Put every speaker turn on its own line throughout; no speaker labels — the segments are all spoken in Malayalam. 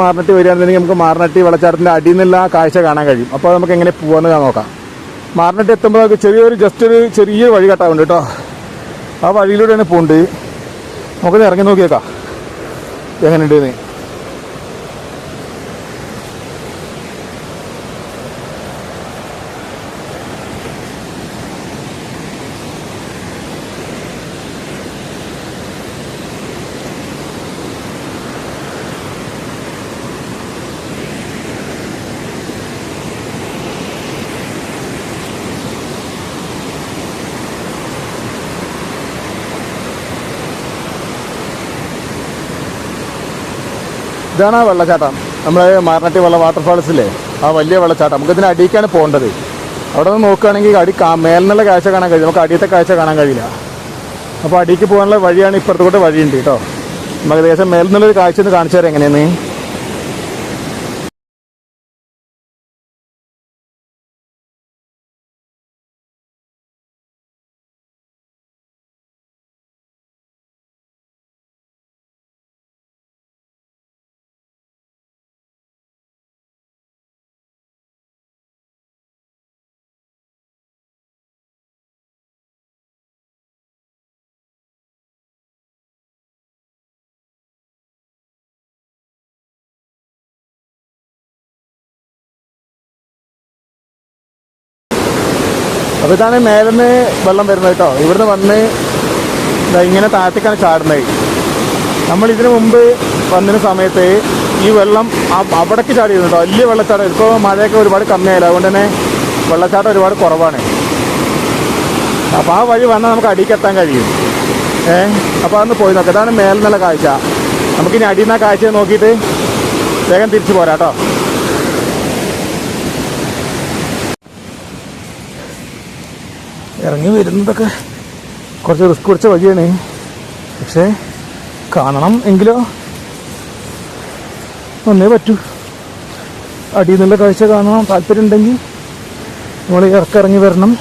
മാറിനട്ടി വരികയാണെന്നുണ്ടെങ്കിൽ നമുക്ക് മാറിനട്ടി വെള്ളച്ചാട്ടത്തിന്റെ അടിയിൽ നിന്നുള്ള കാഴ്ച കാണാൻ കഴിയും. അപ്പോൾ നമുക്ക് എങ്ങനെ പോകാമെന്ന് നോക്കാം. മാറിനട്ടി എത്തുമ്പോൾ നമുക്ക് ചെറിയൊരു ജസ്റ്റ് ഒരു ചെറിയ വഴി കട്ടാവുണ്ട് കേട്ടോ. ആ വഴിയിലൂടെയാണ് പോകുന്നത് നമുക്കൊന്ന് ഇറങ്ങി നോക്കിയേക്കാം. എങ്ങനെയുണ്ടെന്ന് ഇതാണ് ആ വെള്ളച്ചാട്ടം. നമ്മളെ മാറനട്ടി വെള്ള വാട്ടർഫാൾസില്ലേ ആ വലിയ വെള്ളച്ചാട്ടം. നമുക്ക് ഇതിന് അടിയിലേക്കാണ് പോകേണ്ടത്. അവിടെ നിന്ന് നോക്കുകയാണെങ്കിൽ അടി മേലിനുള്ള കാഴ്ച കാണാൻ കഴിയും നമുക്ക് അടിയത്തെ കാഴ്ച കാണാൻ കഴിയില്ല. അപ്പോൾ അടിക്ക് പോകാനുള്ള വഴിയാണ് ഇപ്പുറത്തോട്ട് വഴിയുണ്ട് കേട്ടോ. നമുക്ക് ഏകദേശം മേലിൽ നിന്നുള്ളൊരു കാഴ്ച ഒന്ന് കാണിച്ചു തരാം എങ്ങനെയെന്ന്. അപ്പോൾ ഇതാണ് മേലെന്ന് വെള്ളം വരുന്നത് കേട്ടോ. ഇവിടുന്ന് വന്ന് ഇങ്ങനെ താഴത്തേക്കാണ് ചാടുന്നത്. നമ്മൾ ഇതിനു മുമ്പ് വന്നിരുന്ന സമയത്ത് ഈ വെള്ളം അവിടേക്ക് ചാടിയിരുന്നു കേട്ടോ. വലിയ വെള്ളച്ചാട്ടം. ഇപ്പോൾ മഴയൊക്കെ ഒരുപാട് കമ്മിയായില്ല. അതുകൊണ്ട് തന്നെ വെള്ളച്ചാട്ടം ഒരുപാട് കുറവാണ്. അപ്പോൾ ആ വഴി വന്നാൽ നമുക്ക് അടിക്ക് എത്താൻ കഴിയും. ഏ? അപ്പോൾ അതൊന്ന് പോയി നോക്കാം. ഇതാണ് മേലെന്നുള്ള കാഴ്ച. നമുക്കിനി അടിയിൽ നിന്ന് കാഴ്ച നോക്കിയിട്ട് വേഗം തിരിച്ചു പോരാ ഇറങ്ങി വരുന്നതൊക്കെ കുറച്ച് റിസ്ക് കുറച്ച വഴിയാണ്. പക്ഷേ കാണണം എങ്കിലോ ഒന്നേ പറ്റൂ. അടിയിൽ നിന്നുള്ള കാഴ്ച കാണണം താല്പര്യം ഉണ്ടെങ്കിൽ നമ്മൾ ഇറക്കിറങ്ങി വരണം.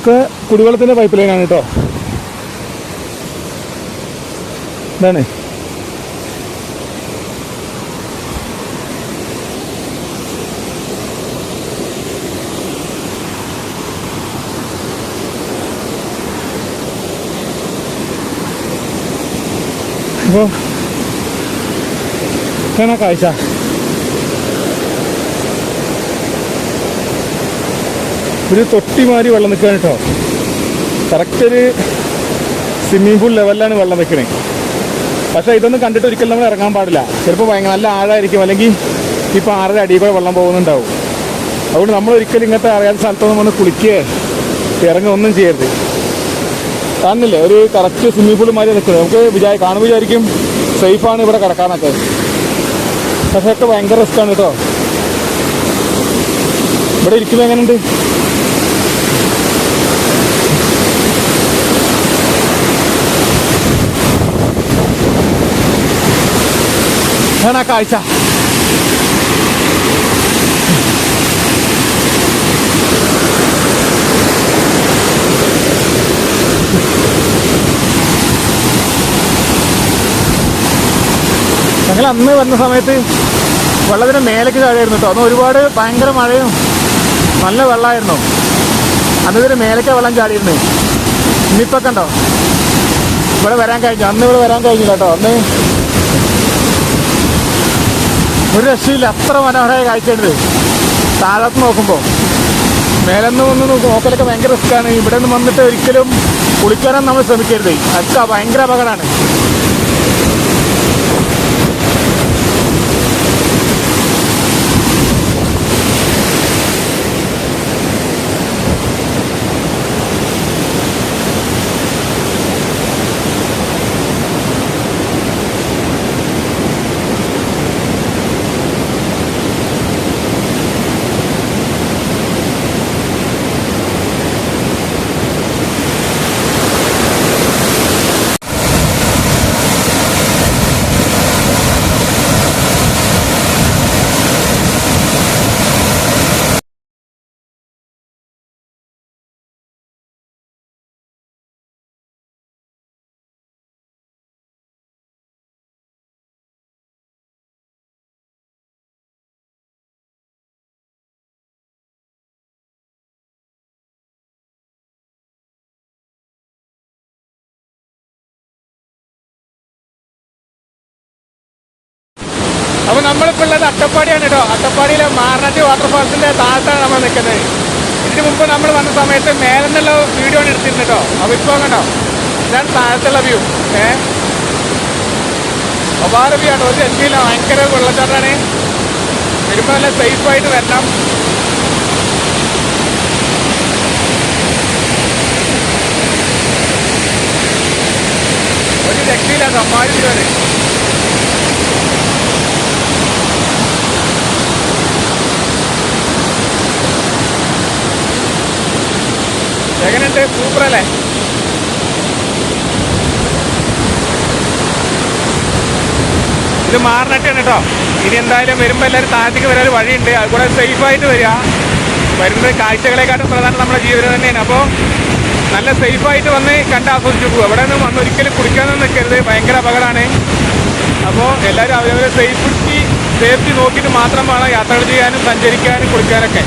ഒക്കെ കുടിവെള്ളത്തിന്റെ പൈപ്പ് ലൈനാണ് കേട്ടോ. ഇതാണ്. അപ്പോൾ ഇതാണ് കാഴ്ച? ഒരു തൊട്ടി മാറി വെള്ളം നിൽക്കാൻ കേട്ടോ. കറക്റ്റ് ഒരു സ്വിമ്മിംഗ് പൂൾ ലെവലിലാണ് വെള്ളം നിൽക്കണേ. പക്ഷേ ഇതൊന്നും കണ്ടിട്ട് ഒരിക്കലും നമ്മൾ ഇറങ്ങാൻ പാടില്ല. ചിലപ്പോൾ ഭയങ്കര നല്ല ആഴമായിരിക്കും അല്ലെങ്കിൽ ഈ പാറയുടെ അടിയിൽ കൂടെ വെള്ളം പോകുന്നുണ്ടാവും. അതുകൊണ്ട് നമ്മൾ ഒരിക്കലും ഇങ്ങനത്തെ അറിയാത്ത സ്ഥലത്തൊന്നും വന്ന് കുളിക്കുകയോ ഇറങ്ങുക ഒന്നും ചെയ്യരുത്. കാണുന്നില്ലേ ഒരു കറക്റ്റ് സ്വിമ്മിംഗ് പൂൾ മാതിരി നിൽക്കുന്നത് നമുക്ക് വിചാരി കാണുമ്പോൾ വിചാരിക്കും സേഫാണ് ഇവിടെ കിടക്കാനൊക്കെ. പക്ഷേ ഒക്കെ ഭയങ്കര ആണ് കേട്ടോ ഇവിടെ ഇരിക്കുന്നത് എങ്ങനെയുണ്ട്? ഞാൻ ആ കാഴ്ച. ഞങ്ങൾ അന്ന് വന്ന സമയത്ത് വെള്ളത്തിന് മേലേക്ക് താഴെയായിരുന്നു കേട്ടോ അന്ന് ഒരുപാട് ഭയങ്കര മഴയും നല്ല വെള്ളമായിരുന്നു അന്ന് ഇതിന് മേലേക്ക് വെള്ളം ചാടിയിരുന്നു. ഇന്നിപ്പോ കണ്ടോ? ഇവിടെ വരാൻ കഴിഞ്ഞു. അന്ന് ഇവിടെ വരാൻ കഴിഞ്ഞില്ല കേട്ടോ അന്ന് ഒരു രക്ഷയില്ല. അത്ര മനോഹരമായ കാഴ്ചയുണ്ട് താഴത്ത് നോക്കുമ്പോൾ മേലെന്ന് നോക്കും നോക്കലൊക്കെ ഭയങ്കര റിസ്ക്കാണ് ഇവിടെ നിന്ന് വന്നിട്ട് ഒരിക്കലും കുളിക്കാനും നമ്മൾ ശ്രമിക്കരുത്. അക്ക ഭയങ്കര അപകടമാണ്. അപ്പോൾ നമ്മളിപ്പോൾ ഉള്ളത് അട്ടപ്പാടിയാണ് കേട്ടോ. അട്ടപ്പാടിയിലെ മാറനാട്ടി വാട്ടർഫാൾസിന്റെ താഴത്താണ് നമ്മൾ നിൽക്കുന്നത്. ഇതിന് മുമ്പ് നമ്മൾ വന്ന സമയത്ത് മേലെ നിന്നുള്ള വീഡിയോ ആണ് എടുത്തിരുന്നത് കേട്ടോ. അപ്പോൾ ഇപ്പോൾ കണ്ടോ? ഞാൻ താഴത്തുള്ള വ്യൂ ഏ? ഒപാറ വ്യൂ ആണ്. ഒരു രക്ഷയില്ല ഭയങ്കര വെള്ളച്ചാട്ടമാണ്. വരുമ്പോൾ നല്ല സേഫായിട്ട് വരണം ഒരു രക്ഷയില്ല സമ്മാനം ഇതുവരെ എങ്ങനെയുണ്ട് സൂപ്പർ അല്ലേ ഇത് മാറിനട്ടാണ് കേട്ടോ. ഇനി എന്തായാലും വരുമ്പോൾ എല്ലാവരും താഴത്തേക്ക് വരാൻ ഒരു വഴിയുണ്ട്. അതുകൂടെ സേഫായിട്ട് വരിക. വരുന്നത് കാഴ്ചകളെക്കാട്ടും പ്രധാനം നമ്മുടെ ജീവിതം തന്നെയാണ്. അപ്പോൾ നല്ല സേഫായിട്ട് വന്ന് കണ്ട് ആസ്വദിച്ചു പോകും അവിടെ നിന്ന് വന്ന് ഒരിക്കലും കുടിക്കാനൊന്നും നിൽക്കരുത്. ഭയങ്കര അപകടമാണ്. അപ്പോൾ എല്ലാവരും അവരവരെ സേഫ്റ്റി സേഫ്റ്റി നോക്കിയിട്ട് മാത്രമാണ് യാത്രകൾ ചെയ്യാനും സഞ്ചരിക്കാനും കുളിക്കാനൊക്കെ.